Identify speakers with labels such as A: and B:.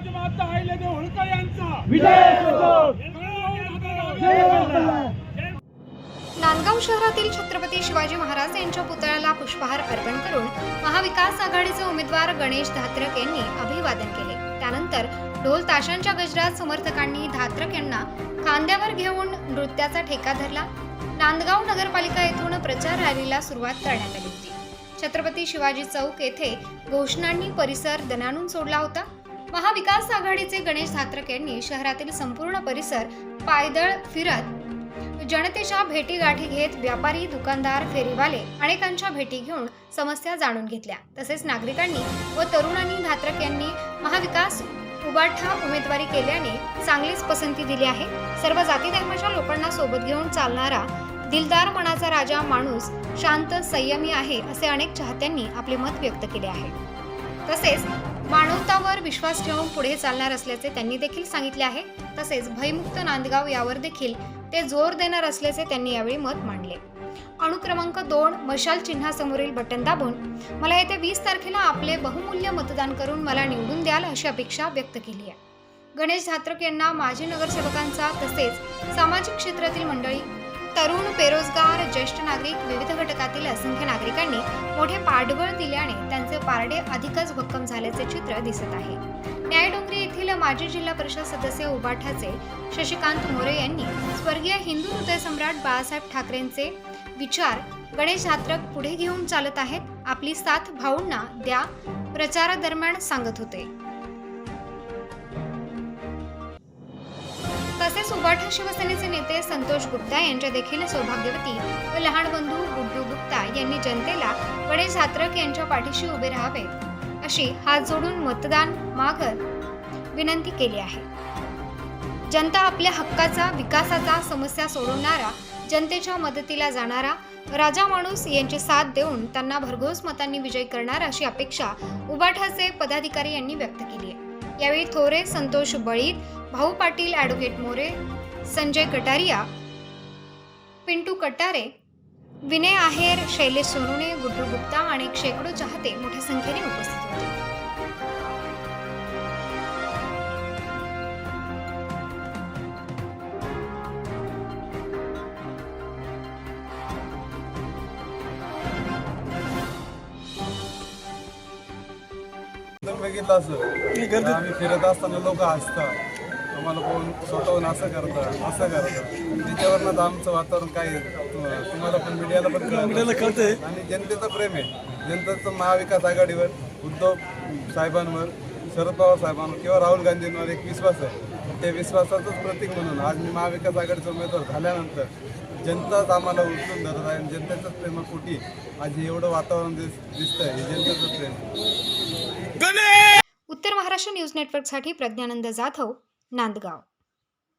A: राजमाता अहिल्यादेवी होळकर यांचा.
B: विजय असो. जय
A: जय
B: महाराज.
C: नांदगाव शहरातील छत्रपती शिवाजी महाराज यांच्या पुतळ्याला पुष्पहार अर्पण करून महाविकास आघाडीचे उमेदवार गणेश धात्रक यांनी अभिवादन केले. त्यानंतर ढोल ताशांच्या गजरात समर्थकांनी धात्रक यांना खांद्यावर घेऊन नृत्याचा ठेका धरला. नांदगाव नगरपालिका येथून प्रचार रॅलीला सुरुवात करण्यात आली होती. छत्रपती शिवाजी चौक येथे घोषणांनी परिसर दणाणून सोडला होता. महाविकास आघाडीचे गणेश धात्रक यांनी शहरातील संपूर्ण परिसर पायदळ फिरत जनतेच्या भेटीगाठी घेत व्यापारी दुकानदार फेरीवाले अनेकांच्या भेटी घेऊन समस्या जाणून घेतल्या. तसेच नागरिकांनी व तरुणांनी धात्रक यांनी महाविकास उबाठा उमेदवारी केल्याने चांगलीच पसंती दिली आहे. सर्व जाती धर्माच्या लोकांना सोबत घेऊन चालणारा दिलदार मनाचा राजा माणूस शांत संयमी आहे असे अनेक चाहत्यांनी आपले मत व्यक्त केले आहे. तसेच मानवतावर विश्वास ठेवून पुढे चालणार असल्याचे त्यांनी देखील सांगितले आहे. तसेच भयमुक्त नांदगाव यावर देखील ते जोर देणार असल्याचे त्यांनी यावेळी मत मांडले. अणुक्रमांक दोन मशाल चिन्हासमोरील बटन दाबून मला येत्या वीस तारखेला आपले बहुमूल्य मतदान करून मला निवडून द्याल अशी अपेक्षा व्यक्त केली आहे. गणेश धात्रक यांना माजी नगरसेवकांचा तसेच सामाजिक क्षेत्रातील मंडळी तरुण बेरोजगार ज्येष्ठ नागरिक विविध घटकातील असंख्य नागरिकांनी मोठे पाठबळ दिल्याने त्यांचे पारडे अधिकच भक्कम झाल्याचे चित्र दिसत आहे. न्यायडोंगरी येथील माजी जिल्हा परिषद सदस्य उबाठाचे शशिकांत मोरे यांनी स्वर्गीय हिंदू हृदय सम्राट बाळासाहेब ठाकरेंचे विचार गणेश धात्रक पुढे घेऊन चालत आहेत आपली साथ भाऊंना द्या प्रचारादरम्यान सांगत होते. तसेच उबाठा शिवसेनेचे नेते संतोष गुप्ता यांच्या देखील सौभाग्यवती व लहान बंधू गुड्डू गुप्ता यांनी जनतेला गणेश धात्रक यांच्या पाठीशी उभे राहावे अशी हात जोडून मतदान मागत विनंती केली आहे. जनता आपल्या हक्काचा विकासाचा समस्या सोडवणारा जनतेच्या मदतीला जाणारा राजा माणूस यांची साथ देऊन त्यांना भरघोस मतांनी विजय करणार अशी अपेक्षा उबाठाचे पदाधिकारी यांनी व्यक्त केली आहे. यावेळी थोरे संतोष बळीत भाऊ पाटील ॲडव्होकेट मोरे संजय कटारिया पिंटू कटारे विनय आहेर शैलेश सोनुणे गुड्डू गुप्ता आणि शेकडो चाहते मोठ्या संख्येने होते
D: बघितलं असं. आम्ही फिरत असताना लोक हसतात. आम्हाला कोण स्वतःहून असं करतं असं करतं. त्याच्यावरनं आमचं वातावरण काय तुम्हाला पण मीडियाला पण कळतंय. आणि जनतेचं प्रेम आहे. जनतेचं महाविकास आघाडीवर उद्धव साहेबांवर शरद पवार साहेबांवर किंवा राहुल गांधींवर एक विश्वास आहे. त्या विश्वासाचंच प्रतीक म्हणून आज मी महाविकास आघाडीचा उमेदवार झाल्यानंतर जनताच आम्हाला उचलून धरत आहे आणि जनतेचंच प्रेमापोटी आज हे एवढं वातावरण दिस दिसतंय. हे जनतेचं प्रेम आहे.
C: उत्तर महाराष्ट्र न्यूज नेटवर्कसाठी प्रज्ञानंद जाधव नांदगाव.